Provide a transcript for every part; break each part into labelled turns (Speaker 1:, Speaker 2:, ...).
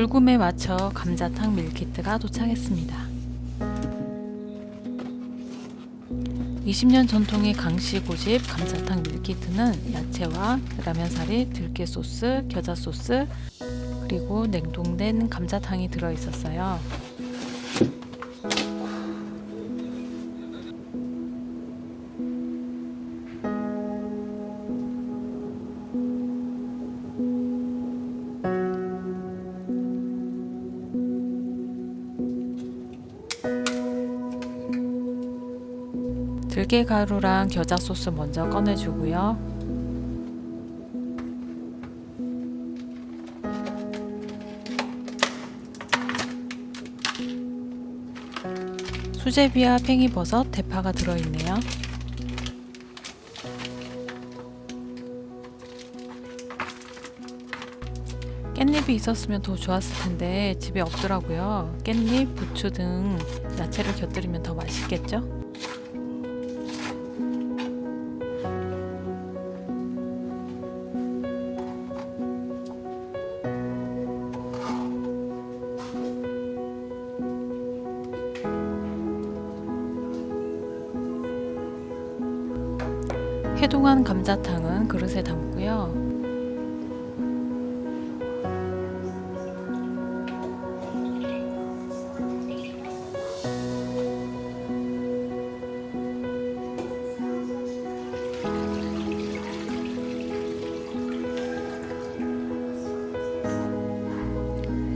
Speaker 1: 불금에 맞춰 감자탕 밀키트가 도착했습니다. 20년 전통의 강씨 고집 감자탕 밀키트는 야채와 라면사리, 들깨 소스, 겨자 소스, 그리고 냉동된 감자탕이 들어 있었어요. 들깨 가루랑 겨자 소스 먼저 꺼내주고요. 수제비와 팽이버섯, 대파가 들어있네요. 깻잎이 있었으면 더 좋았을 텐데 집에 없더라고요. 깻잎, 부추 등 야채를 곁들이면 더 맛있겠죠? 해동한 감자탕은 그릇에 담고요.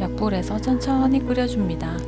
Speaker 1: 약불에서 천천히 끓여줍니다.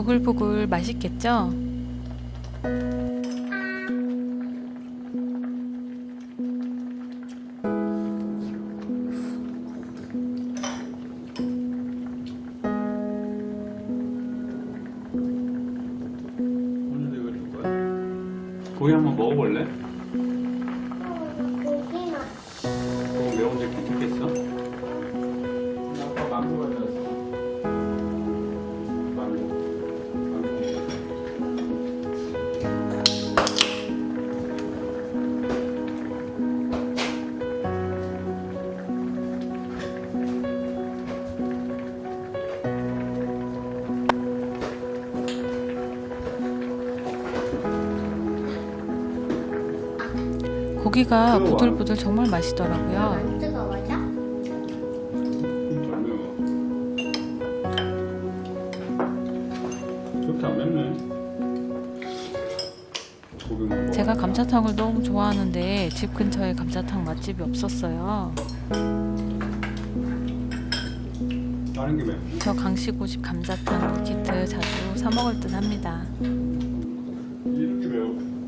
Speaker 1: 부글부글 맛있겠죠?
Speaker 2: 고기 한번 먹어볼래?
Speaker 3: 고기 맛.
Speaker 2: 고기 매운 데 괜찮겠어?
Speaker 1: 고기가
Speaker 2: 뜨거워.
Speaker 1: 부들부들 정말 맛있더라고요.
Speaker 3: 안 뜨거워져?
Speaker 2: 진짜 안 매워. 그렇게 안 맵네. 고기 먹어.
Speaker 1: 제가 감자탕을 너무 좋아하는데 집 근처에 감자탕 맛집이 없었어요.
Speaker 2: 다른 게 맵.
Speaker 1: 저 강씨 고집 감자탕 밀키트 자주 사 먹을 듯 합니다.
Speaker 2: 이렇게 매워.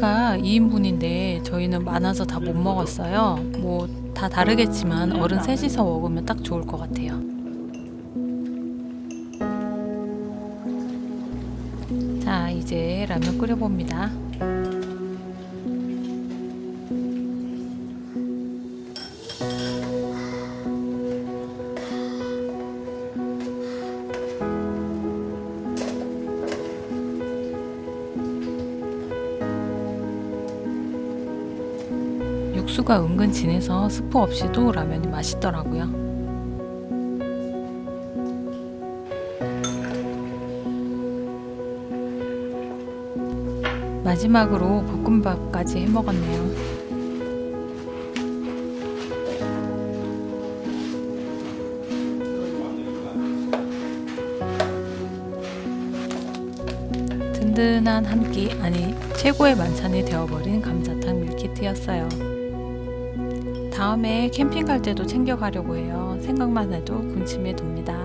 Speaker 1: 밀키트가 2인분인데 저희는 많아서 다 못 먹었어요. 뭐 다 다르겠지만 어른 셋이서 먹으면 딱 좋을 것 같아요. 자, 이제 라면 끓여봅니다. 육수가 은근 진해서 스프 없이도 라면이 맛있더라고요. 마지막으로 볶음밥까지 해 먹었네요. 든든한 한 끼, 아니 최고의 만찬이 되어버린 감자탕 밀키트였어요. 다음에 캠핑 갈 때도 챙겨가려고 해요. 생각만 해도 군침이 돕니다.